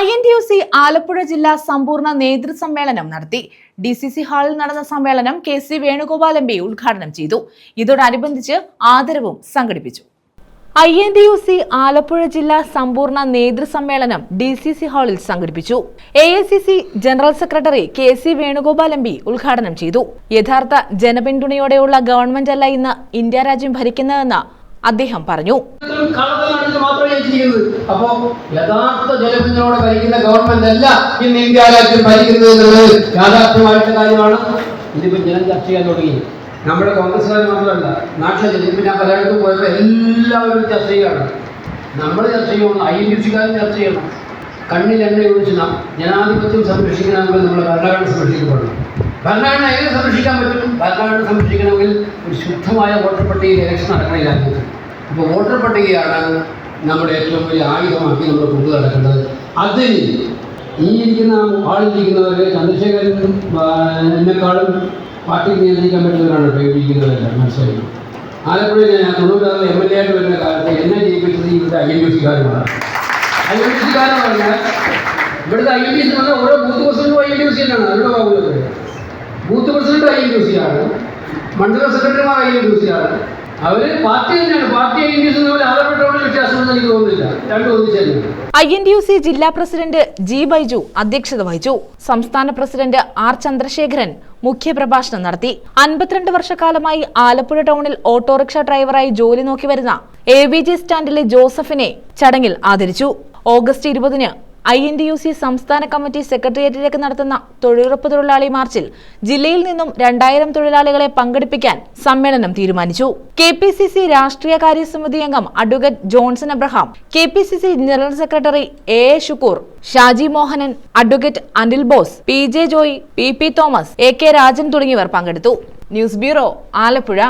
I N T U C Alappuzha ജില്ലാ സമ്പൂർണ നേതൃസമ്മേളനം നടത്തി. ഡി സി സി ഹാളിൽ നടന്ന സമ്മേളനം K C Venugopal M P ഉദ്ഘാടനം ചെയ്തു. ഇതോടനുബന്ധിച്ച് ആദരവും സംഘടിപ്പിച്ചു. I N T U C Alappuzha ജില്ലാ സമ്പൂർണ നേതൃസമ്മേളനം ഡി സി സി ഹാളിൽ സംഘടിപ്പിച്ചു. A I C C general secretary K C Venugopal M P ഉദ്ഘാടനം ചെയ്തു. യഥാർത്ഥ ജനപിന്തുണയോടെയുള്ള ഗവൺമെന്റ് അല്ല ഇന്ന് ഇന്ത്യ രാജ്യം ഭരിക്കുന്നതെന്ന് അദ്ദേഹം പറഞ്ഞു. നമ്മുടെ കോൺഗ്രസ്സുകാർ മാത്രമല്ല നാട്ടിലെ ജനം ഞാൻ പലയിടത്തും പോയപ്പോൾ എല്ലാവരും ചർച്ച ചെയ്യണം നമ്മൾ ചർച്ച ചെയ്യണം ഐ എൻ ഡി സിക്കാരും ചർച്ച ചെയ്യണം. കണ്ണിൽ എണ്ണ ഒഴിച്ച് നാം ജനാധിപത്യം സംരക്ഷിക്കണമെങ്കിൽ നമ്മൾ ഭരണഘടന സംരക്ഷിക്കപ്പെടണം. ഭരണഘടന എങ്ങനെ സംരക്ഷിക്കാൻ പറ്റും? ഭരണഘടന സംരക്ഷിക്കണമെങ്കിൽ ശുദ്ധമായ വോട്ടർ പട്ടികയിൽ ഇലക്ഷൻ നടക്കണില്ലായിരുന്നു അപ്പോൾ വോട്ടർ പട്ടികയാണ് നമ്മുടെ ഏറ്റവും വലിയ ആയുധമാക്കി നമ്മൾ കൊണ്ടു നടക്കേണ്ടത് അതിൽ ഈ ഇരിക്കുന്ന ആളിരിക്കുന്നവർ ചന്ദ്രശേഖരൻ എന്നെക്കാളും പാർട്ടി നിയന്ത്രിക്കാൻ പറ്റുന്നവരാണ് ഉപയോഗിക്കുന്നവരല്ല മനസ്സിലായി ആലപ്പുഴയിൽ ഞാൻ തൊണ്ണൂറ്റാറിൽ എം എൽ എ ആയിട്ട് വരുന്ന കാലത്ത് എന്നെ ജയിപ്പിച്ചത് ഇവിടുത്തെ ഐ എൻ ഡി സിക്കാരുമാണ് ഐ ഡി സിക്കാരെന്ന് പറഞ്ഞാൽ ഇവിടുത്തെ ഐ ഡി സി പറഞ്ഞാൽ ഓരോ ബൂത്ത് പ്രസിഡന്റും ഐ ഡി സി തന്നെയാണ് അവരുടെ Babu booth president I D C ആണ്. മണ്ഡലം സെക്രട്ടറിമാർ ഐ സി പാർട്ടി തന്നെയാണ്. Party I N D C തമ്മിൽ ആദരപ്പെട്ടവരുടെ വ്യത്യാസമൊന്നും എനിക്ക് തോന്നുന്നില്ല. രണ്ടും ഒന്നിച്ച് I N D U C ജില്ലാ പ്രസിഡന്റ് ജി ബൈജു അധ്യക്ഷത വഹിച്ചു. സംസ്ഥാന പ്രസിഡന്റ് ആർ ചന്ദ്രശേഖരൻ മുഖ്യപ്രഭാഷണം നടത്തി. അൻപത്തിരണ്ട് വർഷക്കാലമായി ആലപ്പുഴ ടൗണിൽ ഓട്ടോറിക്ഷ ഡ്രൈവറായി ജോലി നോക്കി വരുന്ന എ ബി ജി സ്റ്റാൻഡിലെ ജോസഫിനെ ചടങ്ങിൽ ആദരിച്ചു. ഓഗസ്റ്റ് ഇരുപതിന് I N D U C സംസ്ഥാന കമ്മിറ്റി സെക്രട്ടേറിയറ്റിലേക്ക് നടത്തുന്ന തൊഴിലുറപ്പ് തൊഴിലാളി മാർച്ചിൽ ജില്ലയിൽ നിന്നും രണ്ടായിരം തൊഴിലാളികളെ പങ്കെടുപ്പിക്കാൻ സമ്മേളനം തീരുമാനിച്ചു. കെ പി സി സി രാഷ്ട്രീയകാര്യ സമിതി അംഗം advocate Johnson Abraham K P C C general secretary A A Shukoor Shaji Mohanan advocate Anil Bose P J Joy P P Thomas A K Rajan തുടങ്ങിയവർ പങ്കെടുത്തു. News bureau Alappuzha.